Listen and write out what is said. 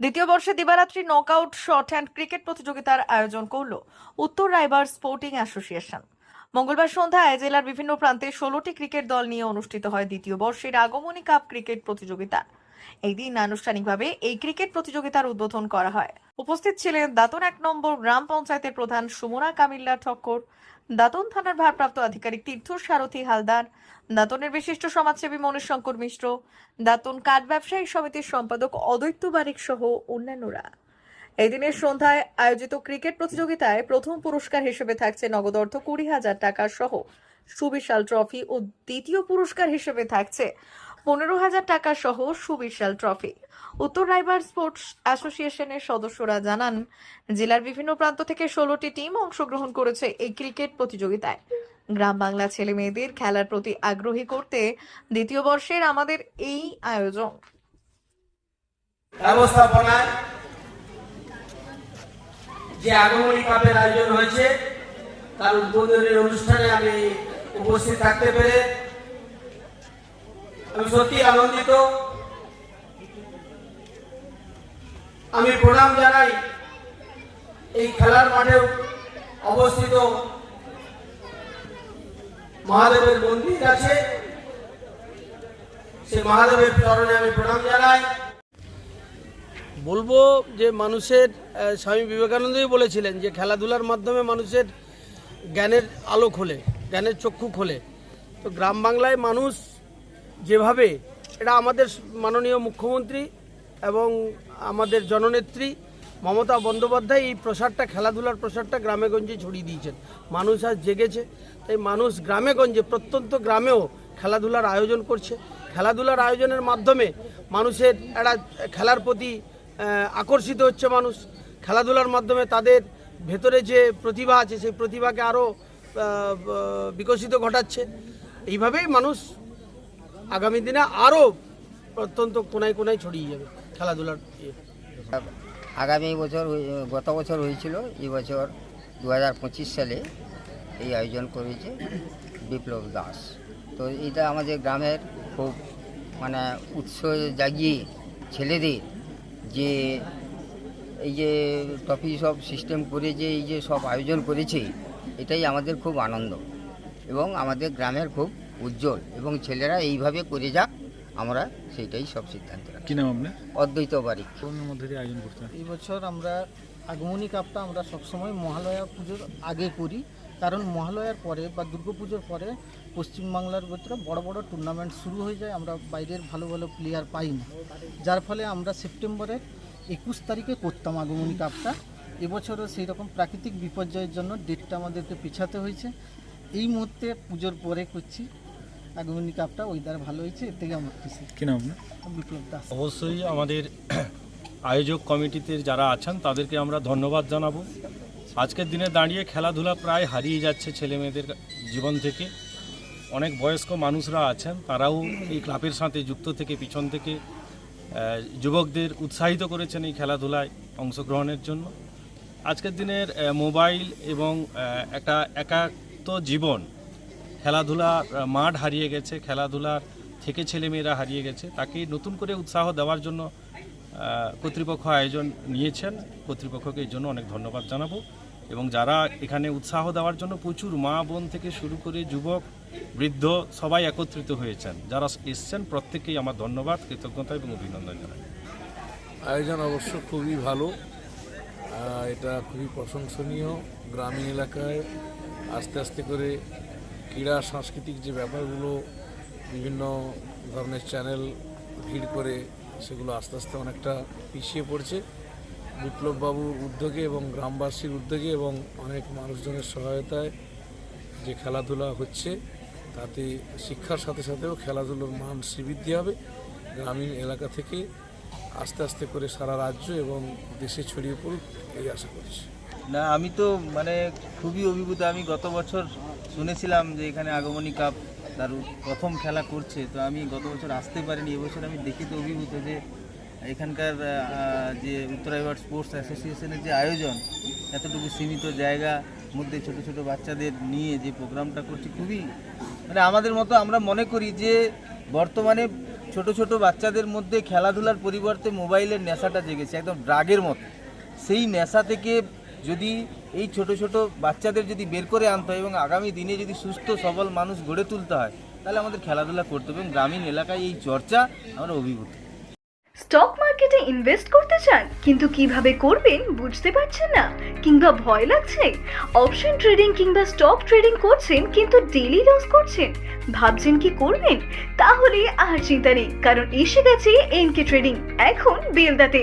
দ্বিতীয় বর্ষে দিবারাত্রি নকআউট শর্ট হ্যান্ড ক্রিকেট প্রতিযোগিতার আয়োজন করল উত্তর রায়বার স্পোর্টিং অ্যাসোসিয়েশন মঙ্গলবার সন্ধ্যায় জেলার বিভিন্ন প্রান্তে ষোলোটি ক্রিকেট দল নিয়ে অনুষ্ঠিত হয় দ্বিতীয় বর্ষের আগমনী কাপ ক্রিকেট প্রতিযোগিতা। এই দিন আনুষ্ঠানিকভাবে এই ক্রিকেট প্রতিযোগিতার উদ্বোধন করা হয়। উপস্থিত ছিলেন দাতন এক নম্বর গ্রাম পঞ্চায়েতের প্রধান সুমনা কামিল্লা ঠক্কর দাতন থানার ভারপ্রাপ্ত আধিকারিক তীর্থ সারথী হালদার, দাতনের বিশিষ্ট সমাজসেবী মনীষ শঙ্কর মিশ্র, দাতন কাঠ ব্যবসায়ী সমিতির সম্পাদক অদ্বৈত বারিক সহ অন্যান্যরা। এই দিনের সন্ধ্যায় আয়োজিত ক্রিকেট প্রতিযোগিতায় প্রথম পুরস্কার হিসেবে থাকছে নগদ অর্থ কুড়ি হাজার টাকা সহ সুবিশাল ট্রফি ও দ্বিতীয় পুরস্কার হিসেবে থাকছে পনেরো হাজার টাকা সহ সুবিশাল ট্রফি। উত্তর রাইবার স্পোর্টস অ্যাসোসিয়েশনের সদস্যরা জানান, জেলার বিভিন্ন প্রান্ত থেকে ষোলোটি টিম অংশগ্রহণ করেছে এই ক্রিকেট প্রতিযোগিতায়। গ্রাম বাংলা ছেলে মেয়েদের খেলার প্রতি আগ্রহী করতে দ্বিতীয় বর্ষের আমাদের এই আয়োজন। যে আগমনী কাপের আয়োজন হয়েছে, তার উদ্বোধনের অনুষ্ঠানে আমি উপস্থিত থাকতে পেরে আমি সত্যি আনন্দিত। আমি প্রণাম জানাই এই খেলার মাঠে অবস্থিত মহাদেবের মন্দির আছে। সেই মহাদেবের চরণে আমি প্রণাম জানাই। বলব যে মানুষের স্বামী বিবেকানন্দই বলেছিলেন যে খেলাধুলার মাধ্যমে মানুষের জ্ঞানের আলো খোলে, জ্ঞানের চক্ষু খোলে। তো গ্রাম বাংলায় মানুষ যেভাবে এটা আমাদের মাননীয় মুখ্যমন্ত্রী এবং আমাদের জননেত্রী মমতা বন্দ্যোপাধ্যায় এই প্রসারটা খেলাধুলার প্রসারটা গ্রামে গঞ্জে ছড়িয়ে দিয়েছেন। মানুষ আজ জেগেছে, তাই মানুষ গ্রামে গঞ্জে, প্রত্যন্ত গ্রামেও খেলাধুলার আয়োজন করছে। খেলাধুলার আয়োজনের মাধ্যমে মানুষের একটা খেলার প্রতি আকর্ষিত হচ্ছে মানুষ। খেলাধুলার মাধ্যমে তাদের ভেতরে যে প্রতিভা আছে, সেই প্রতিভাকে আরও বিকশিত ঘটাচ্ছে। এইভাবেই মানুষ আগামী দিনে আরও অত্যন্ত কোনায় কোনায় ছড়িয়ে যাবে খেলাধুলার ইয়ে। আগামী বছর গত বছর হয়েছিল, এই বছর দু হাজার সালে এই আয়োজন করেছে বিপ্লব দাস। তো এটা আমাদের গ্রামের খুব মানে উৎস জাগিয়ে ছেলেদের যে এই যে টপি সব সিস্টেম করে যে, এই যে সব আয়োজন করেছে, এটাই আমাদের খুব আনন্দ। এবং আমাদের গ্রামের খুব উজ্জ্বল এবং ছেলেরা এইভাবে করে যাক আমরা সেইটাই সব সিদ্ধান্ত রাখি। কি নাম আপনার? অদ্বৈত কোন মধ্যে দিয়ে আয়োজন করতে এই বছর আমরা আগমনী কাপটা আমরা সবসময় মহালয়া পুজোর আগে করি কারণ মহালয়ার পরে বা দুর্গাপুজোর পরে পশ্চিমবাংলার ভিতরে বড় বড় টুর্নামেন্ট শুরু হয়ে যায় আমরা বাইরের ভালো ভালো প্লেয়ার পাই না। যার ফলে আমরা সেপ্টেম্বরের একুশ তারিখে করতাম আগমনী কাপটা। এবছরও সেই রকম প্রাকৃতিক বিপর্যয়ের জন্য ডেটটা আমাদেরকে পিছাতে হয়েছে। এই মুহূর্তে পুজোর পরে করছি আগমনী কাপটা ওয়েদার ভালো হয়েছে এর থেকে আমার খুশি। কি নাম বিপ্লব দাস। অবশ্যই আমাদের আয়োজক কমিটিতে যারা আছেন তাদেরকে আমরা ধন্যবাদ জানাব। আজকের দিনে দাঁড়িয়ে খেলাধুলা প্রায় হারিয়ে যাচ্ছে ছেলে মেয়েদের জীবন থেকে। অনেক বয়স্ক মানুষরা আছেন তারাও এই ক্লাবের সাথে যুক্ত থেকে পিছন থেকে যুবকদের উৎসাহিত করেছেন এই খেলাধুলায় অংশগ্রহণের জন্য। আজকের দিনের মোবাইল এবং একটা একাত্ম জীবন খেলাধুলার মাঠ হারিয়ে গেছে খেলাধুলার থেকে ছেলেমেয়েরা হারিয়ে গেছে। তাকে নতুন করে উৎসাহ দেওয়ার জন্য কর্তৃপক্ষ আয়োজন নিয়েছেন। কর্তৃপক্ষকে এই জন্য অনেক ধন্যবাদ জানাব। এবং যারা এখানে উৎসাহ দেওয়ার জন্য প্রচুর মা বোন থেকে শুরু করে যুবক, বৃদ্ধ সবাই একত্রিত হয়েছেন। যারা এসছেন প্রত্যেকেই আমার ধন্যবাদ, কৃতজ্ঞতা এবং অভিনন্দন জানাই। আয়োজন অবশ্য খুবই ভালো। এটা খুবই প্রশংসনীয়। গ্রামীণ এলাকায় আস্তে আস্তে করে ক্রীড়া, সাংস্কৃতিক যে ব্যাপারগুলো বিভিন্ন ধরনের চ্যানেল ভিড় করে সেগুলো আস্তে আস্তে অনেকটা পিছিয়ে পড়ছে। বিপ্লববাবুর উদ্যোগে এবং গ্রামবাসীর উদ্যোগে এবং অনেক মানুষজনের সহায়তায় যে খেলাধুলা হচ্ছে, তাতে শিক্ষার সাথে সাথেও খেলাধুলোর মান শ্রীবৃদ্ধি হবে। গ্রামীণ এলাকা থেকে আস্তে আস্তে করে সারা রাজ্য এবং দেশে ছড়িয়ে পড়ুক, এই আশা করছি। না, আমি তো মানে খুবই অভিভূত। আমি গত বছর শুনেছিলাম যে এখানে আগমনী কাপ তার প্রথম খেলা করছে। তো আমি গত বছর আসতে পারিনি, এবছর আমি দেখি তো অভিভূত যে এখানকার যে উত্তরাইবার স্পোর্টস অ্যাসোসিয়েশনের যে আয়োজন, এতটুকু সীমিত জায়গা মধ্যে ছোট ছোট বাচ্চাদের নিয়ে যে প্রোগ্রামটা করছে, খুবই মানে আমাদের মতো আমরা মনে করি যে বর্তমানে ছোট ছোট বাচ্চাদের মধ্যে খেলাধুলার পরিবর্তে মোবাইলের নেশাটা জেগেছে, একদম ড্রাগের মতো। সেই নেশা থেকে যদি এই ছোট ছোট বাচ্চাদের যদি বের করে আনতে হয় এবং আগামী দিনে যদি সুস্থ, সবল মানুষ গড়ে তুলতে হয়, তাহলে আমাদের খেলাধুলা করতে হবে এবং গ্রামীণ এলাকায় এই চর্চা আমরা অভিভূত। স্টক মার্কেটে ইনভেস্ট করতে চান, কিন্তু কীভাবে করবেন বুঝতে পারছেন না, কিংবা ভয় লাগছে? অপশন ট্রেডিং কিংবা স্টক ট্রেডিং করছেন, কিন্তু ডেলি লস করছেন, ভাবছেন কি করবেন? তাহলে আর চিন্তা নেই, কারণ এসে গেছে এনকে ট্রেডিং, এখন বেলদাতে।